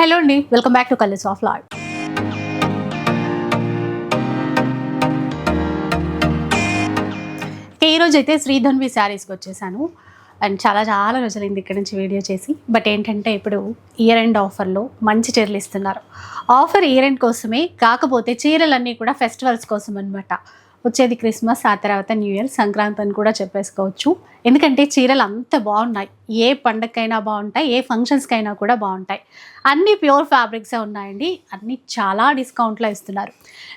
Hello అండి welcome back to colours of lord ఈ రోజు అయితే శ్రీధన్వి శారీస్కి వచ్చేసాను. అండ్ చాలా చాలా రోజులైంది ఇక్కడ నుంచి వీడియో చేసి. బట్ ఏంటంటే ఇప్పుడు ఇయర్ ఎండ్ ఆఫర్లో మంచి చీరలు ఇస్తున్నారు. ఆఫర్ ఇయర్ ఎండ్ కోసమే కాకపోతే చీరలన్నీ కూడా ఫెస్టివల్స్ కోసం అనమాట వచ్చేది క్రిస్మస్ ఆ తర్వాత న్యూ ఇయర్ సంక్రాంతి అని కూడా చెప్పేసుకోవచ్చు. ఎందుకంటే చీరలు అంత బాగున్నాయి. ఏ పండగకైనా బాగుంటాయి ఏ ఫంక్షన్స్కైనా కూడా బాగుంటాయి. అన్ని ప్యూర్ ఫ్యాబ్రిక్సే ఉన్నాయండి. అన్నీ చాలా డిస్కౌంట్లో ఇస్తున్నారు.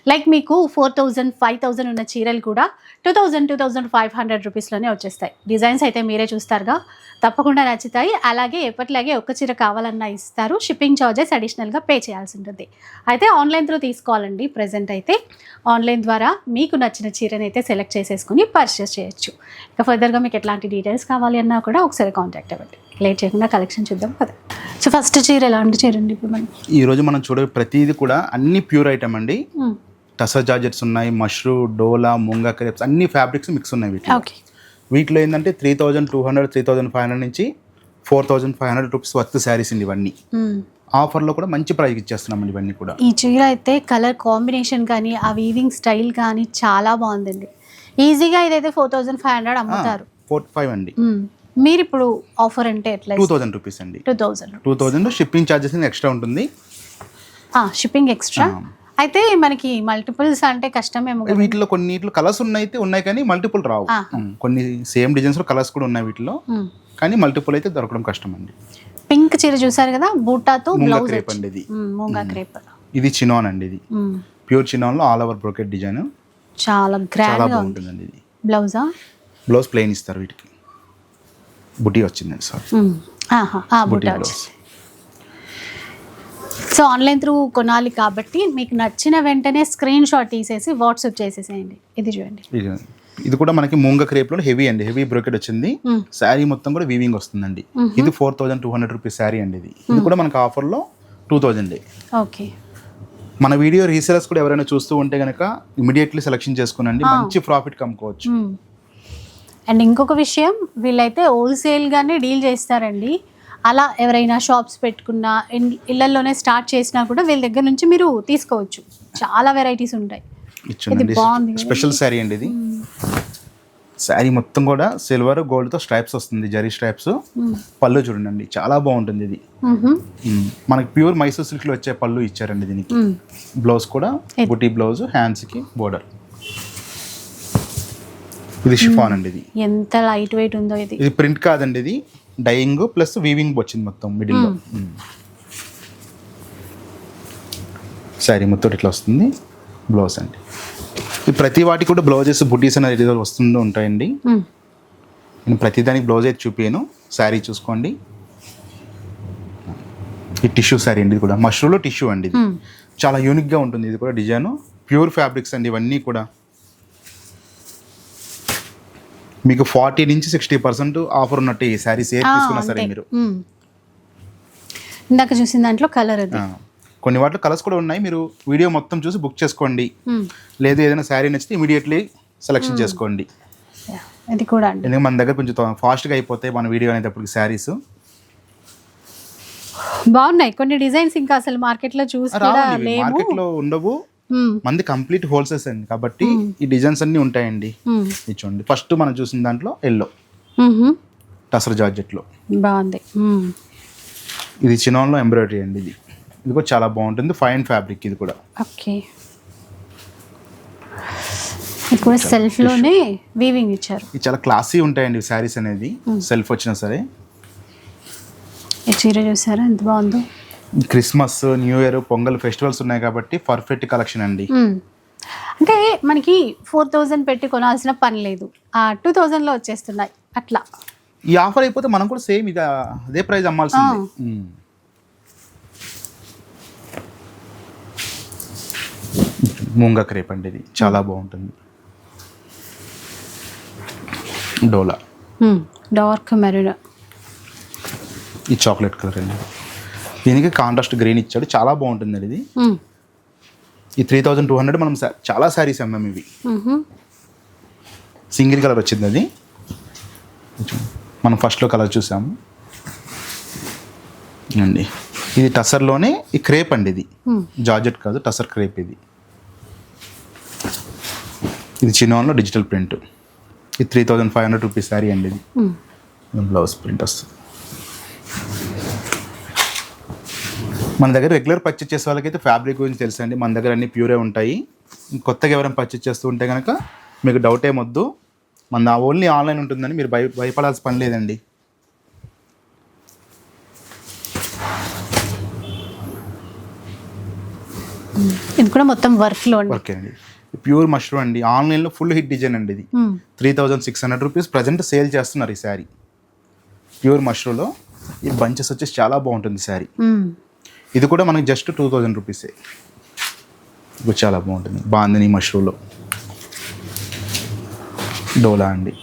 లైక్ మీకు ఫోర్ థౌజండ్ ఫైవ్ థౌజండ్ ఉన్న చీరలు కూడా two thousand two thousand five hundred రూపీస్లోనే వచ్చేస్తాయి. డిజైన్స్ అయితే మీరే చూస్తారుగా. తప్పకుండా నచ్చుతాయి. అలాగే ఎప్పటిలాగే ఒక్క చీర కావాలన్నా ఇస్తారు. షిప్పింగ్ ఛార్జెస్ అడిషనల్గా పే చేయాల్సి ఉంటుంది. అయితే ఆన్లైన్ త్రూ తీసుకోవాలండి. ప్రజెంట్ అయితే ఆన్లైన్ ద్వారా మీకు నచ్చిన చీరని అయితే సెలెక్ట్ చేసేసుకుని పర్చేస్ చేయొచ్చు. ఇక ఫర్దర్గా మీకు ఎట్లాంటి డీటెయిల్స్ కావాలి అన్నా కూడా ఒకసారి కాంటాక్ట్ అవ్వండి లేట్ చేయకుండా కలెక్షన్ చూద్దాం కదా సో ఫస్ట్ చీర ఎలాంటి చీర అండి ఇప్పుడు మనం? ఈ రోజు మనం చూడే ప్రతిదీ కూడా అన్ని ప్యూర్ ఐటమ్ అండి. టసర్ జార్జెట్స్ ఉన్నాయి మష్రూ డోలా ముంగా క్రేప్స్ అన్ని ఫ్యాబ్రిక్స్ మిక్స్ ఉన్నాయి వీటిలో. ఓకే. వీటిలో ఏంటంటే three thousand two hundred three thousand five hundred నుంచి four thousand five hundred rupees worth sarees అండి ఇవన్నీ. ఆఫర్లో కూడా మంచి ప్రైస్ ఇచ్చేస్తున్నాం ఇవన్నీ కూడా. ఈ చీర అయితే కలర్ కాంబినేషన్ కానీ ఆ వీవింగ్ స్టైల్ కానీ చాలా బాగుందండి. ఈజీగా ఇదైతే ఫోర్ థౌజండ్ ఫైవ్ హండ్రెడ్ అమ్ముతారు. ఫోర్ ఫైవ్ అండి. మీరు ఇప్పుడు ఆఫర్ అంటే ఎట్లా టూ థౌజండ్ రూపీస్ అండి. Two thousand two thousand shipping charges extra ఉంటుంది? Shipping extra. అయితే మనకి మల్టిపుల్స్ అంటే కష్టమేమో కదా. వీటిలో కొన్నిట్లో కలర్స్ ఉన్నాయి ఉన్నాయి కానీ మల్టిపుల్ రావు. కొన్ని సేమ్ డిజైన్స్లో కలర్స్ కూడా ఉన్నాయి వీటిలో. కానీ మల్టిపుల్ అయితే దొరకడం కష్టం అండి. పింక్ చీర చూసారు కదా బూటాతో బ్లౌజ్ క్రేప్ అండి ఇది. మూంగా క్రేప్. ఇది చినాన్ అండి ఇది. ప్యూర్ చినాన్లో ఆల్ ఓవర్ బ్రోకెట్ డిజైన్. చాలా గ్రాండ్గా ఉంది బాగుంటుందండి ఇది. బ్లౌజా? బ్లౌజ్ ప్లెయిన్ ఇస్తారు వీటికి. బుటీ వచ్చిందండి సార్. సో ఆన్లైన్ త్రూ కొనాలి కాబట్టి మీకు నచ్చిన వెంటనే స్క్రీన్ షాట్ తీసేసి వాట్సాప్ చేసేసేయండి. ఇది చూడండి. ఇది- కూడా మనకి మూంగ క్రేప్లో హెవీ అండి. హెవీ బ్రోకెట్ వచ్చింది. శారీ మొత్తం కూడా వీవింగ్ వస్తుందండి. ఇది four thousand two hundred rupees saree అండి ఇది. ఇది కూడా మనకి ఆఫర్లో టూ థౌజండ్ ఓకే. మన వీడియో రీసేలర్స్ కూడా ఎవరైనా చూస్తూ ఉంటే కనుక ఇమీడియట్లీ సెలెక్షన్ చేసుకునండి. మంచి ప్రాఫిట్ కమ్ముకోవచ్చు. అండ్ ఇంకొక విషయం వీళ్ళైతే హోల్సేల్గానే డీల్ చేస్తారండి. అలా ఎవరైనా షాప్స్ పెట్టుకున్నా ఇళ్ళల్లోనే స్టార్ట్ చేసినా కూడా వీళ్ళ దగ్గర నుంచి మీరు తీసుకోవచ్చు. చాలా వెరైటీస్ ఉంటాయి. ఇది బాగుంది? స్పెషల్ శారీ అండి ఇది. శారీ మొత్తం కూడా సిల్వర్ గోల్డ్తో స్ట్రైప్స్ వస్తుంది జరీ స్ట్రైప్స్ పళ్ళు చూడండి చాలా బాగుంటుంది ఇది. మనకి ప్యూర్ మైసూర్ సిల్క్లో వచ్చే పళ్ళు ఇచ్చారండి దీనికి. బ్లౌజ్ కూడా. బుటీ బ్లౌజ్ హ్యాండ్స్కి బోర్డర్ ఇది షిఫాన్ అండి ఇది. ఎంత లైట్ వెయిట్ ఉందో ఇది. ఇది ప్రింట్ కాదండి ఇది. డైయింగ్ ప్లస్ వీవింగ్ వచ్చింది మొత్తం మిడిల్లో శారీ మొత్తం ఇట్లా వస్తుంది. బ్లౌజ్ అండి. ప్రతి వాటికి కూడా బ్లౌజెస్ బుటీస్ అనేది వస్తుందో ఉంటాయండి. నేను ప్రతిదానికి బ్లౌజ్ అయితే చూపించాను శారీ చూసుకోండి. ఈ టిష్యూ శారీ అండి ఇది కూడా. మష్రూమ్లో టిష్యూ అండి ఇది. చాలా యూనిక్గా ఉంటుంది. ఇది కూడా డిజైన్. ప్యూర్ ఫ్యాబ్రిక్స్ అండి ఇవన్నీ కూడా. మీకు ఫార్టీ నుంచి సిక్స్టీ పర్సెంట్ ఆఫర్ ఉన్నట్టు ఈ శారీస్ ఏది తీసుకున్నా సరే. మీరు. ఇందాక చూసిన దాంట్లో కలర్ అది. కొన్ని వాటిలో కలర్స్ కూడా ఉన్నాయి. మీరు వీడియో మొత్తం చూసి బుక్ చేసుకోండి. లేదు ఏదైనా శారీ నచ్చితే ఇమీడియట్లీ సెలెక్షన్ చేసుకోండి. ఇది కూడా ఎందుకంటే మన దగ్గర కొంచెం ఫాస్ట్గా అయిపోతాయి మన వీడియో అనేటప్పటికి శారీస్. బాగున్నాయి. కొన్ని డిజైన్స్ ఇంకా అసలు మార్కెట్లో చూసి మార్కెట్లో ఉండవు. మంది కంప్లీట్ హోల్సేల్స్ అండి. కాబట్టి ఈ డిజైన్స్ అన్నీ ఉంటాయండి. మ్మ్. ఇది చూడండి. ఫస్ట్ మనం చూసిన దాంట్లో ఎల్లో మ్మ్హమ్. టసర్ జార్జెట్లో. బాగుంది. మ్మ్. ఇది చినాన్లో ఎంబ్రాయిడరీ అండి ఇది. ఇది కూడా చాలా బాగుంటుంది. ఫైన్ ఫ్యాబ్రిక్ ఇది కూడా. ఓకే సెల్ఫ్లోనే వీవింగ్ ఇచ్చారు. ఇది చాలా క్లాసీ ఉంటాయండి శారీస్ అనేది. సెల్ఫ్ వచ్చినా సరే. ఈ చీర చూసారా? ఎంత బాగుందో. Christmas New Year Pongal festivals ఉన్నాయి కాబట్టి పర్ఫెక్ట్ కలెక్షన్ అండి. అంటే మనకి ఫోర్ థౌజండ్ పెట్టి కొనాల్సిన పని లేదు. ఆ టూ థౌజండ్లో వచ్చేస్తున్నాయి అట్లా. ఈ ఆఫర్ అయిపోతే మనం కూడా సేమ్ ఇది అదే ప్రైస్ అమ్మాల్సిందే. మ్మ్. మూంగా క్రేప్ అండి ఇది. చాలా బాగుంటుంది. డోలా. Dark maroon. ఈ చాక్లెట్ కలర్ అండి. దీనికి కాంట్రాస్ట్ గ్రీన్ ఇచ్చాడు. చాలా బాగుంటుంది అండి ఇది ఈ త్రీ థౌజండ్ టూ హండ్రెడ్ మనం చాలా శారీస్ అమ్మాం ఇవి. సింగిల్ కలర్ వచ్చింది అది. మనం ఫస్ట్లో కలర్ చూసాము. అండి. ఇది టసర్లోనే ఈ క్రేప్ అండి ఇది. జార్జెట్ కాదు టసర్ క్రేప్ ఇది. ఇది చిన్నోన్లో డిజిటల్ ప్రింట్ ఇది three thousand five hundred rupees saree అండి ఇది. బ్లౌజ్ ప్రింట్ వస్తుంది. మన దగ్గర రెగ్యులర్ పర్చేస్ చేసే వాళ్ళకైతే ఫ్యాబ్రిక్ గురించి తెలుసండి. మన దగ్గర అన్ని ప్యూరే ఉంటాయి. కొత్తగా ఎవరైనా పర్చేస్ చేస్తూ ఉంటే కనుక మీకు డౌట్ ఏమొద్దు మన ఓన్లీ ఆన్లైన్ ఉంటుందని మీరు భయ భయపడాల్సిన పని లేదండి. ఇది కూడా మొత్తం వర్క్లో అండి. ఓకే అండి. ప్యూర్ మష్రూమ్ అండి. ఆన్లైన్లో ఫుల్ హిట్ డిజైన్ అండి ఇది. Three thousand six hundred rupees present sale చేస్తున్నారు ఈ శారీ ప్యూర్ మష్రూమ్లో ఈ బంచెస్ వచ్చేసి చాలా బాగుంటుంది శారీ. ఇది కూడా మనకి జస్ట్ టూ థౌజండ్ రూపీసే ఇది చాలా బాగుంటుంది. బాందిని మష్రూమ్లో డోలా అండి.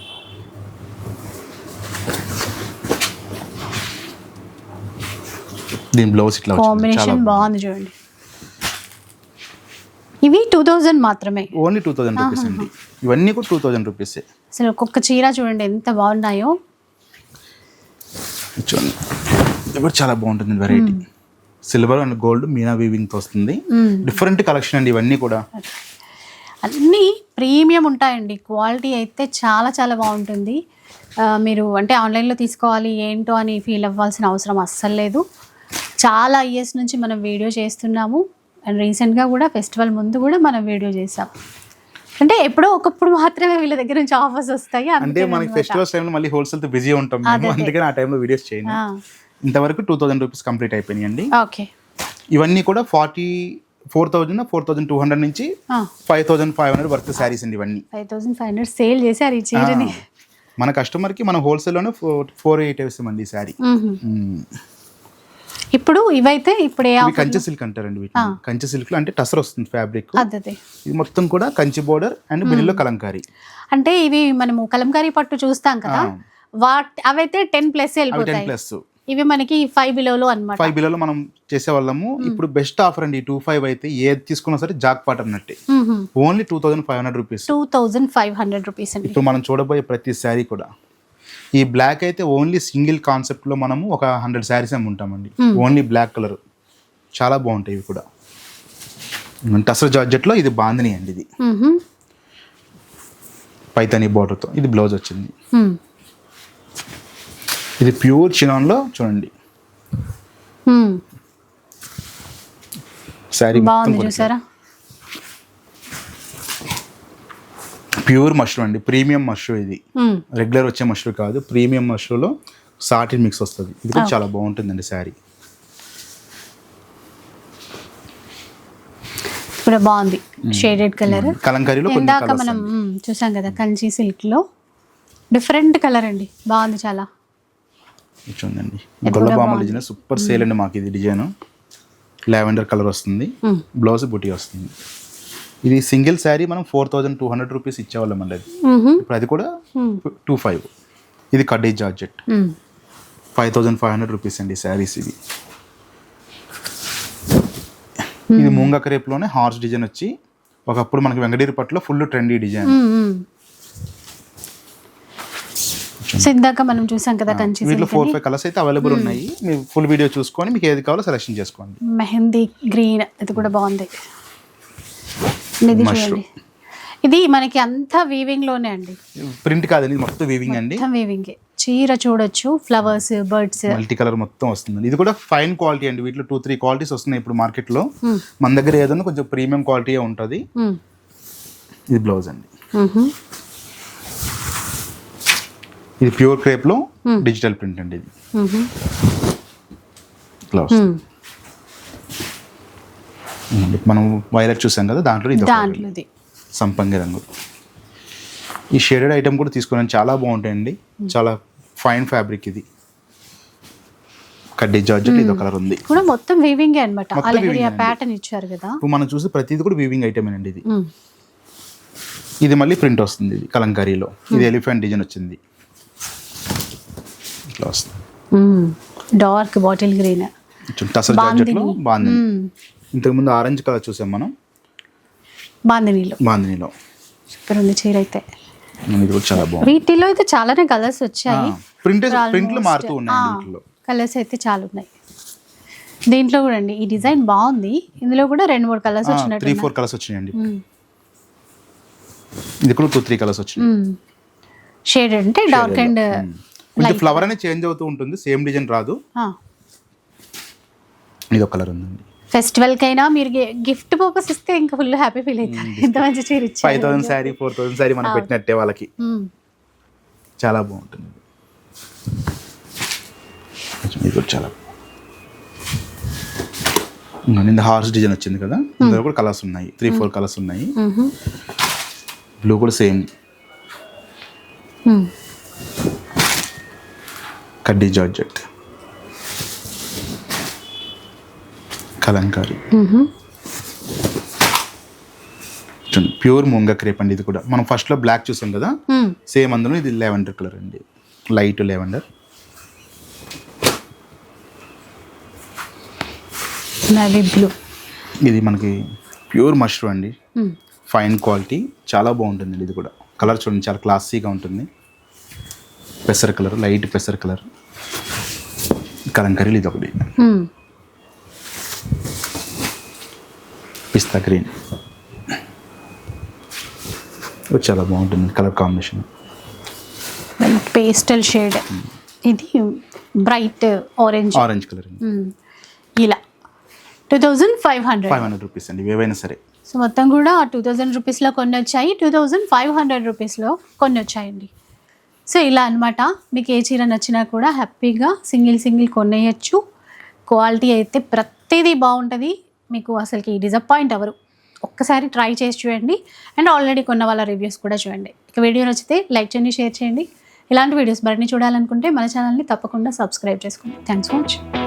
దీని బ్లౌజ్ ఇట్లా కాంబినేషన్ బాగుంది. చూడండి. ఇవి టూ థౌజండ్ మాత్రమే. ఓన్లీ టూ థౌజండ్ రూపీస్ అండి. ఇవన్నీ కూడా టూ థౌజండ్ రూపీసే అసలు ఒక్కొక్క చీర చూడండి ఎంత బాగున్నాయో. చూడండి. ఇది కూడా చాలా బాగుంటుంది variety silver and gold Meena వీవింగ్తో వస్తుంది. డిఫరెంట్ కలెక్షన్ అండి ఇవన్నీ కూడా. అన్నీ ప్రీమియం ఉంటాయండి. క్వాలిటీ అయితే చాలా చాలా బాగుంటుంది. మీరు అంటే ఆన్లైన్లో తీసుకోవాలి ఏంటో అని ఫీల్ అవ్వాల్సిన అవసరం అస్సలు లేదు. చాలా ఇయర్స్ నుంచి మనం వీడియో చేస్తున్నాము. అండ్ రీసెంట్గా కూడా ఫెస్టివల్ ముందు కూడా మనం వీడియో చేసాం అంటే ఎప్పుడో ఒకప్పుడు మాత్రమే వీళ్ళ దగ్గర నుంచి ఆఫర్స్ వస్తాయి. అంటే మనకి. ఫెస్టివల్స్ టైంలో మళ్ళీ హోల్సేల్తో బిజీ ఉంటాం. అందుకని ఆ టైంలో వీడియోస్ చేయండి ఇంతవరకు టూ థౌజండ్ రూపీస్ కంప్లీట్ అయిపోయినాయండి. ఓకే. ఇవన్నీ కూడా forty four thousand four thousand two hundred నుంచి five thousand five hundred worth sarees అండి ఇవన్నీ. Five thousand five hundred sale చేశారు ఈ చీరని మన కస్టమర్కి మనం హోల్సేల్లోనే ఫోర్ ఎయిట్ ఇస్తామండి ఈ శారీ. ఇప్పుడు ఇవైతే ఇప్పుడు కంచె సిల్క్ అంటారండి వీటిని. కంచె సిల్క్ అంటే టసర్ వస్తుంది ఫ్యాబ్రిక్. ఇది మొత్తం కూడా కంచి బోర్డర్ అండ్ బిల్లులో కలంకారీ. అంటే ఇవి మనము కలంకారీ పట్టు చూస్తాం కదా. వాట్ అవైతే టెన్ ప్లస్ టెన్ ప్లస్ ఇవి మనకి ఫైవ్ బిలోలో అనమాట ఫైవ్ బిల్లలో మనం చేసేవాళ్ళము. ఇప్పుడు బెస్ట్ ఆఫర్ అండి టూ ఫైవ్ అయితే ఏది తీసుకున్నా సరే జాక్ పాట్ అన్నట్టే only two thousand five hundred rupees two thousand five hundred rupees అండి. ఇప్పుడు మనం చూడబోయే ప్రతి శారీ కూడా. ఈ బ్లాక్ అయితే ఓన్లీ సింగిల్ కాన్సెప్ట్లో మనము ఒక హండ్రెడ్ శారీస్ ఏమి ఉంటామండి. ఓన్లీ బ్లాక్ కలర్ చాలా బాగుంటాయి ఇవి కూడా. టసర్ జార్జెట్లో ఇది బాందిని అండి ఇది. పైతని బార్డర్తో ఇది బ్లౌజ్ వచ్చింది. ఇది ప్యూర్ చినాన్లో చూడండి. శారీ చూసారా? ప్యూర్ మష్రూమ్ అండి ప్రీమియం మష్రూమ్ ఇది. రెగ్యులర్ వచ్చే మష్రూమ్ కాదు ప్రీమియం మష్రూమ్లో సాటిన్ మిక్స్ వస్తుంది. ఇది కూడా చాలా బాగుంటుందండి శారీ. కూడా బాగుంది. షేడెడ్ కలర్ కలంకారీలో ఇందాక మనం చూసాం కదా కంచి సిల్క్లో డిఫరెంట్ కలర్ అండి. బాగుంది చాలా. చూడండి గొల్లబామ డిజైన్ సూపర్ సేల్ అండి మాకు ఇది డిజైన్. లావెండర్ కలర్ వస్తుంది. బ్లౌజ్ బుటీ వస్తుంది. ఇది సింగిల్ శారీ మనం four thousand two hundred rupees ఇచ్చేవాళ్ళం అండి అది. ఇప్పుడు అది కూడా. Two five. ఇది కడ్డీ georgette. Five thousand five hundred rupees అండి శారీస్ ఇది ఇది మూంగ క్రేప్లోనే హార్స్ డిజైన్ వచ్చి ఒకప్పుడు మనకి వెంకటగిరి పట్టులో ఫుల్ ట్రెండీ డిజైన్. సో ఇందాక మనం చూసాం కదా కంచి వీటిలో ఫోర్ ఫైవ్ కలర్స్ అయితే అవైలబుల్ ఉన్నాయి. మీరు ఫుల్ వీడియో చూసుకొని మీకు ఏది కావాలో సెలెక్షన్ చేసుకోండి. మెహందీ గ్రీన్ ఇది కూడా బాగుంది. ఇది చూడండి. ఇది మనకి అంతా వీవింగ్లోనే అండి. ప్రింట్ కాదండి ఇది మొత్తం వీవింగ్ అండి. మొత్తం వీవింగ్ చీర చూడొచ్చు ఫ్లవర్స్ బర్డ్స్ మల్టీ కలర్ మొత్తం వస్తుంది. ఇది కూడా ఫైన్ క్వాలిటీ అండి. వీటిలో టూ త్రీ క్వాలిటీస్ వస్తున్నాయి ఇప్పుడు మార్కెట్లో. మన దగ్గర ఏదైనా కొంచెం ప్రీమియం క్వాలిటీ ఉంటుంది. ఇది బ్లౌజ్ అండి. ఇది ప్యూర్ క్రేప్లో డిజిటల్ ప్రింట్ అండి ఇది. బ్లౌజ్ మనం వైలెట్ చూసాం కదా దాంట్లో ఇది సంపంగి రంగు. ఈ షేడెడ్ ఐటమ్ కూడా తీసుకున్నాను చాలా బాగుంటాయండి. చాలా ఫైన్ ఫ్యాబ్రిక్ ఇది. కడ్డీ జార్జెట్ ఇది కలర్ ఉంది. కూడా మొత్తం వీవింగ్ అనమాట. ప్యాటర్న్ ఇచ్చారు కదా. ఇప్పుడు మనం చూసి ప్రతిది కూడా వీవింగ్ ఐటమ్ అండి ఇది. ఇది మళ్ళీ ప్రింట్ వస్తుంది ఇది కలంకారీలో. ఇది ఎలిఫెంట్ డిజైన్ వచ్చింది. ఇట్లా వస్తుంది. Dark bottle green. టసర్ జార్జెట్లో బాందిని. ఇంతకుముందు ఆరెంజ్ కలర్ చూసాం మనం. బాందినీలో. బాందినిలో. సూపర్ ఉంది చీర అయితే. ఇది కూడా చాలా బాగుంది. వీటిలో అయితే చాలానే కలర్స్ వచ్చాయి. ప్రింట్ ప్రింట్లు మారుతూ ఉన్నాయండి వీటిలో కలర్స్ అయితే చాలా ఉన్నాయి. దీంట్లో కూడా అండి ఈ డిజైన్ బాగుంది. ఇందులో కూడా రెండు మూడు కలర్స్ త్రీ వచ్చినట్టు ఫోర్ కలర్స్ వచ్చినాయండి. ఇది కూడా టూ త్రీ కలర్స్ వచ్చినాయి. షేడ్ అంటే డార్క్ అండ్ కొంచెం ఫ్లవర్ అనేది చేంజ్ అవుతూ ఉంటుంది సేమ్ డిజైన్ రాదు. ఇది ఒక కలర్ ఉందండి. ఫెస్టివల్ కైనా మీరు గిఫ్ట్ పర్పస్ ఇస్తే ఇంకా ఫుల్ హ్యాపీ ఫీల్ అవుతారు. ఎంత మంచి చీర ఫైవ్ ఇచ్చారు thousand saree four thousand saree మనం పెట్టినట్టే వాళ్ళకి. మ్మ్. చాలా బాగుంటుంది. ఇది కూడా చాలా నిన్న హార్స్ డిజైన్ వచ్చింది కదా? ఇందులో కూడా కలర్స్ ఉన్నాయి. త్రీ ఫోర్ కలర్స్ ఉన్నాయి. బ్లూ కూడా సేమ్. కడ్డీ జార్జెట్. కలంకారీ. చూడండి ప్యూర్ ముంగ క్రేప్ అండి ఇది కూడా. మనం ఫస్ట్లో బ్లాక్ చూసాం కదా. సేమ్ అందులో ఇది లెవెండర్ కలర్ అండి. లైట్ లెవెండర్ నవీ బ్లూ ఇది మనకి ప్యూర్ మష్రూమ్ అండి. ఫైన్ క్వాలిటీ చాలా బాగుంటుంది ఇది కూడా. కలర్ చూడండి చాలా క్లాసీగా ఉంటుంది. పెసర్ కలర్ లైట్ పెసర్ కలర్ కలంకరీలు ఇది ఒకటి. పిస్తా గ్రీన్ చాలా బాగుంటుంది కలర్ కాంబినేషన్ పేస్టల్ షేడ్ ఇది బ్రైట్ ఆరెంజ్ ఆరెంజ్ కలర్ ఇలా two thousand five hundred five hundred rupees అండి ఏవైనా సరే సో మొత్తం కూడా టూ థౌజండ్ రూపీస్లో కొన్ని వచ్చాయి టూ థౌజండ్ ఫైవ్ హండ్రెడ్ రూపీస్లో కొన్ని వచ్చాయండి సో ఇలా అన్నమాట. మీకు ఏ చీర నచ్చినా కూడా హ్యాపీగా సింగిల్ సింగిల్ కొనేయచ్చు. క్వాలిటీ అయితే ప్రతిదీ బాగుంటుంది. మీకు అసలుకి డిసప్పాయింట్ అవ్వరు. ఒక్కసారి ట్రై చేసి చూడండి. అండ్ ఆల్రెడీ కొన్న వాళ్ళ రివ్యూస్ కూడా చూడండి. ఇక వీడియో నచ్చితే లైక్ చేయండి షేర్ చేయండి. ఇలాంటి వీడియోస్ మరిన్ని చూడాలనుకుంటే మన ఛానల్ని తప్పకుండా సబ్స్క్రైబ్ చేసుకోండి. Thanks for watching